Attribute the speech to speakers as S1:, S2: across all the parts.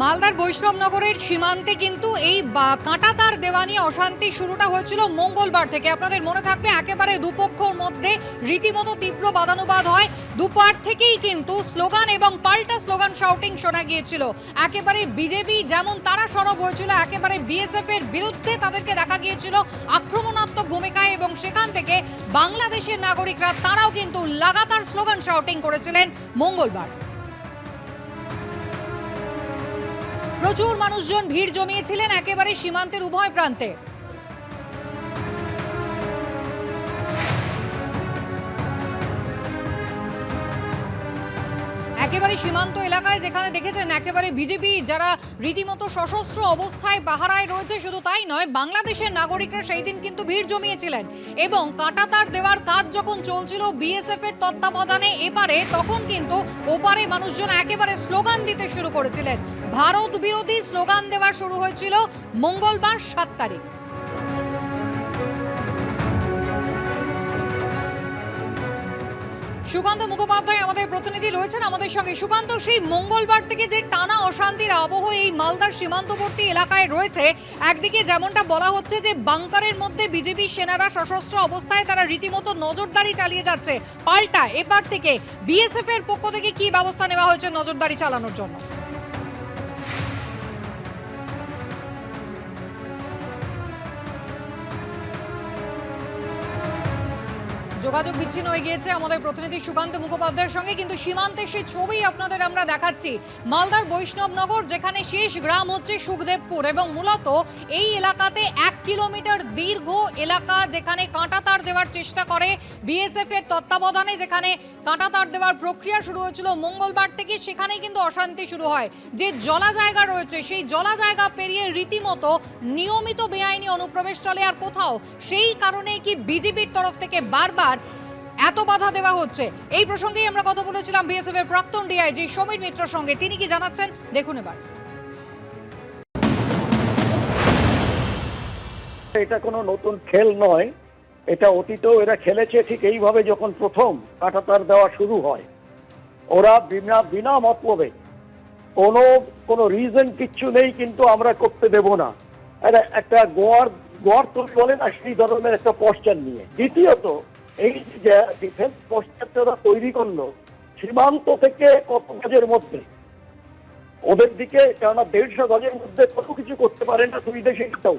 S1: মালদার বৈষ্ণবনগরের সীমান্তে কিন্তু এই কাঁটাতার দেওয়া নিয়ে অশান্তি শুরুটা হয়েছিল মঙ্গলবার থেকে। আপনাদের মনে থাকবে একেবারে দুপক্ষর মধ্যে রীতিমতো তীব্র বাদানুবাদ হয়। দুপার থেকেই কিন্তু স্লোগান এবং পাল্টা স্লোগান শাউটিং শোনা গিয়েছিল। একেবারে বিজেপি যেমন তারা সরব হয়েছিল, একেবারে বিএসএফ এর বিরুদ্ধে তাদেরকে দেখা গিয়েছিল আক্রমণাত্মক ভূমিকায় এবং সেখান থেকে বাংলাদেশের নাগরিকরা তারাও কিন্তু লাগাতার স্লোগান শাউটিং করেছিলেন মঙ্গলবার। প্রচুর মানুষজন ভিড় জমিয়েছিলেন একেবারে সীমান্তের উভয় প্রান্তে। একেবারে সীমান্ত এলাকায় যেখানে দেখেছেন একেবারে বিজেপি, যারা রীতিমতো সশস্ত্র অবস্থায় পাহারায় রয়েছে, শুধু তাই নয়, বাংলাদেশের নাগরিকরা সেই দিন কিন্তু ভিড় জমিয়েছিলেন। এবং কাঁটাতার দেওয়ার কাজ যখন চলছিল বিএসএফ এর তত্ত্বাবধানে এপারে তখন কিন্তু ওপারে মানুষজন একেবারে স্লোগান দিতে শুরু করেছিলেন। ভারত বিরোধী স্লোগান দেওয়া শুরু হয়েছিল মঙ্গলবার সাত তারিখ। সুকান্ত মুখোপাধ্যায় আমাদের প্রতিনিধি রয়েছেন আমাদের সঙ্গে। সুকান্ত, সেই মঙ্গলবার থেকে যে টানা অশান্তির আবহ এই মালদার সীমান্তবর্তী এলাকায় রয়েছে, একদিকে যেমনটা বলা হচ্ছে যে বাংকারের মধ্যে বিজেপি সেনারা সশস্ত্র অবস্থায় তারা রীতিমতো নজরদারি চালিয়ে যাচ্ছে। পাল্টা এপার থেকে বিএসএফ এর পক্ষ থেকে কি ব্যবস্থা নেওয়া হয়েছে নজরদারি চালানোর জন্য? যোগাযোগ বিচ্ছিন্ন হয়ে গিয়েছে আমাদের প্রতিনিধি সুকান্ত মুখোপাধ্যায়ের সঙ্গে, কিন্তু সীমান্তে সেই ছবি আপনাদের আমরা দেখাচ্ছি। মালদার বৈষ্ণবনগর, যেখানে শেষ গ্রাম হচ্ছে সুখদেবপুর এবং মূলত এই এলাকাতে এক কিলোমিটার দীর্ঘ এলাকা যেখানে কাঁটা তার দেওয়ার চেষ্টা করে বিএসএফ এর তত্ত্বাবধানে যেখানে কাঁটাতার দেওয়ার প্রক্রিয়া শুরু হয়েছিল, মঙ্গলবার থেকে সেখানেই কিন্তু অশান্তি শুরু হয়। যে জলা জায়গা রয়েছে, সেই জলা জায়গা পেরিয়ে রীতিমতো নিয়মিত বেআইনি অনুপ্রবেশ চলে। আর কোথাও সেই কারণে কি বিজেপির তরফ থেকে বারবার এত বাধা দেওয়া হচ্ছে? এই প্রসঙ্গেই আমরা কথা বলেছিলাম বিএসএফ এর প্রাক্তন ডিআইজি সমীর মিত্রর সঙ্গে। তিনি কি জানাচ্ছেন? দেখুন এবার।
S2: এটা কোনো নতুন খেল নয়, এটা অতীতেও এরা খেলেছে ঠিক এইভাবে যখন প্রথম কাঁটাতার দেওয়া শুরু হয়। ওরা বিনা বিনা মতলবে। কোনো কোনো রিজন কিচ্ছু নেই কিন্তু আমরা করতে দেব না। একটা গোয়ার গোয়ার তো বলে না সেই ধরনের একটা পশ্চার নিয়ে। দ্বিতীয়ত, এই যে ডিফেন্স পশ্চারটা ওরা তৈরি করল, সীমান্ত থেকে কত গজের মধ্যে? ওদের দিকে কেননা দেড়শো গজের মধ্যে কত কিছু করতে পারে না দুই দেশেরটাও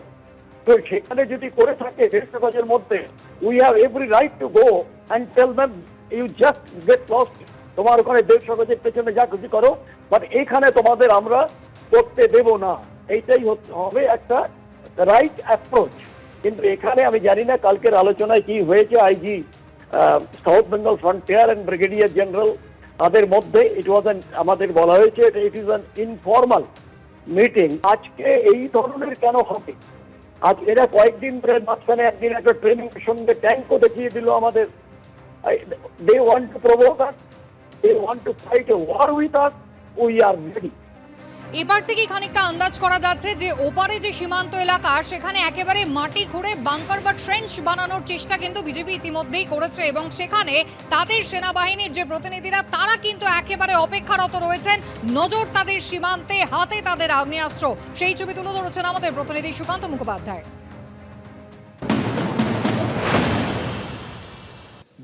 S2: তো সেখানে যদি করে থাকে দেড়শো মধ্যে we have every right to go and tell them you just get lost তোমার ওখানে দেড়শো গজের পেছনে যা খুশি করো বাট এখানে তোমাদের আমরা করতে দেব না। এইটাই হবে একটা রাইট অ্যাপ্রোচ কিন্তু এখানে আমি জানি না কালকের আলোচনায় কি হয়েছে IG South Bengal frontier and brigadier general তাদের মধ্যে ইট ওয়াজ আমাদের বলা হয়েছে it is an informal meeting আজকে এই ধরনের কেন হবে? আজ এরা কয়েকদিন ধরে মাঝখানে একদিন একটা ট্রেনিং সঙ্গে ট্যাঙ্কও দেখিয়ে দিল আমাদের। They want to provoke us they want to fight a war with us we are ready
S1: এবার থেকে খানিকটা আন্দাজ করা যাচ্ছে যে ওপারে যে সীমান্ত এলাকা, সেখানে একেবারে মাটি খুঁড়ে বাংকার বা ট্রেঞ্চ বানানোর চেষ্টা কিন্তু বিজেপি ইতিমধ্যেই করেছে এবং সেখানে তাদের সেনাবাহিনীর যে প্রতিনিধিরা, তারা কিন্তু একেবারে অপেক্ষারত রয়েছেন। নজর তাদের সীমান্তে, হাতে তাদের আগ্নেয়াস্ত্র। সেই ছবি তুলে ধরেছেন আমাদের প্রতিনিধি সুকান্ত মুখোপাধ্যায়।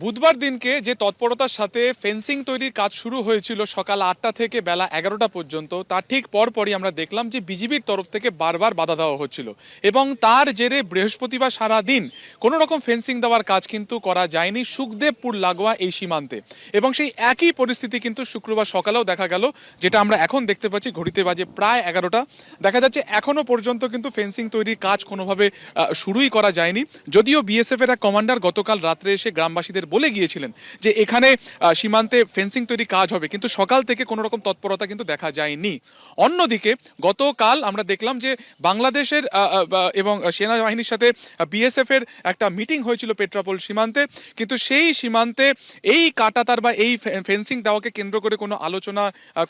S3: বুধবার দিনকে যে তৎপরতার সাথে ফেন্সিং তৈরির কাজ শুরু হয়েছিল সকাল আটটা থেকে বেলা এগারোটা পর্যন্ত, তার ঠিক পরপরই আমরা দেখলাম যে বিজিবির তরফ থেকে বারবার বাধা দেওয়া হচ্ছিল। এবং তার জেরে বৃহস্পতিবার সারা দিন কোনো রকম ফেন্সিং দেওয়ার কাজ কিন্তু করা যায়নি সুখদেবপুর লাগোয়া এই সীমান্তে। এবং সেই একই পরিস্থিতি কিন্তু শুক্রবার সকালেও দেখা গেল, যেটা আমরা এখন দেখতে পাচ্ছি, ঘড়িতে বাজে প্রায় এগারোটা। দেখা যাচ্ছে এখনও পর্যন্ত কিন্তু ফেন্সিং তৈরির কাজ কোনোভাবে শুরুই করা যায়নি। যদিও বিএসএফ এর এক কমান্ডার গতকাল রাত্রে এসে গ্রামবাসীদের বলে গিয়েছিলেন যে এখানে সীমান্তে ফেন্সিং তৈরি কাজ হবে, কিন্তু সকাল থেকে কোনো রকম তৎপরতা কিন্তু দেখা যায়নি। অন্যদিকে, গতকাল আমরা দেখলাম যে বাংলাদেশের এবং সেনাবাহিনীর সাথে বিএসএফ এর একটা মিটিং হয়েছিল পেট্রাপোল সীমান্তে, কিন্তু সেই সীমান্তে এই কাটাতার বা এই ফেন্সিং দেওয়াকে কেন্দ্র করে কোনো আলোচনা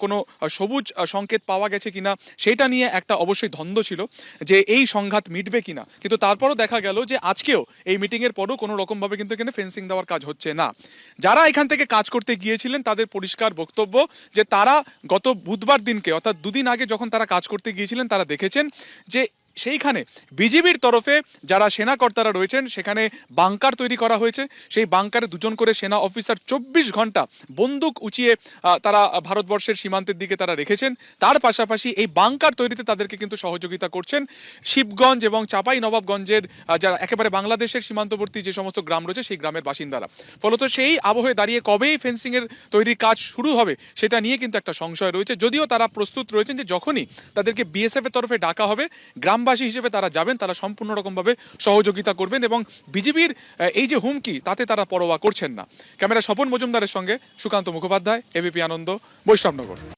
S3: কোনো সবুজ সংকেত পাওয়া গেছে কিনা, সেটা নিয়ে একটা অবশ্যই দ্বন্দ্ব ছিল যে এই সংঘাত মিটবে কিনা। কিন্তু তারপরও দেখা গেল যে আজকেও এই মিটিং এর পরও কোনো রকমভাবে কিন্তু এখানে ফেন্সিং দেওয়ার কাজ হচ্ছে না। যারা এখান থেকে কাজ করতে গিয়েছিলেন, তাদের পরিষ্কার বক্তব্য যে তারা গত বুধবার দিনকে, অর্থাৎ দুদিন আগে যখন তারা কাজ করতে গিয়েছিলেন, তারা দেখেছেন যে সেইখানে বিজিবির তরফে যারা সেনাকর্তারা রয়েছেন, সেখানে বাংকার তৈরি করা হয়েছে। সেই বাংকারে দুজন করে সেনা অফিসার চব্বিশ ঘণ্টা বন্দুক উঁচিয়ে তারা ভারতবর্ষের সীমান্তের দিকে তারা রেখেছেন। তার পাশাপাশি এই বাংকার তৈরিতে তাদেরকে কিন্তু সহযোগিতা করছেন শিবগঞ্জ এবং চাপাই নবাবগঞ্জের যারা একেবারে বাংলাদেশের সীমান্তবর্তী যে সমস্ত গ্রাম রয়েছে, সেই গ্রামের বাসিন্দারা। ফলত সেই আবহে দাঁড়িয়ে কবেই ফেন্সিংয়ের তৈরির কাজ শুরু হবে, সেটা নিয়ে কিন্তু একটা সংশয় রয়েছে। যদিও তারা প্রস্তুত রয়েছেন যে যখনই তাদেরকে বিএসএফ এর তরফে ডাকা হবে গ্রামবাসী হিসেবে তারা যাবেন, তারা সম্পূর্ণ রকমভাবে সহযোগিতা করবেন এবং বিজেপির এই যে হুমকি, তাতে তারা পরোয়া করছেন না। ক্যামেরা স্বপন মজুমদারের সঙ্গে সুকান্ত মুখোপাধ্যায়, এবিপি আনন্দ, বৈষ্ণবনগর।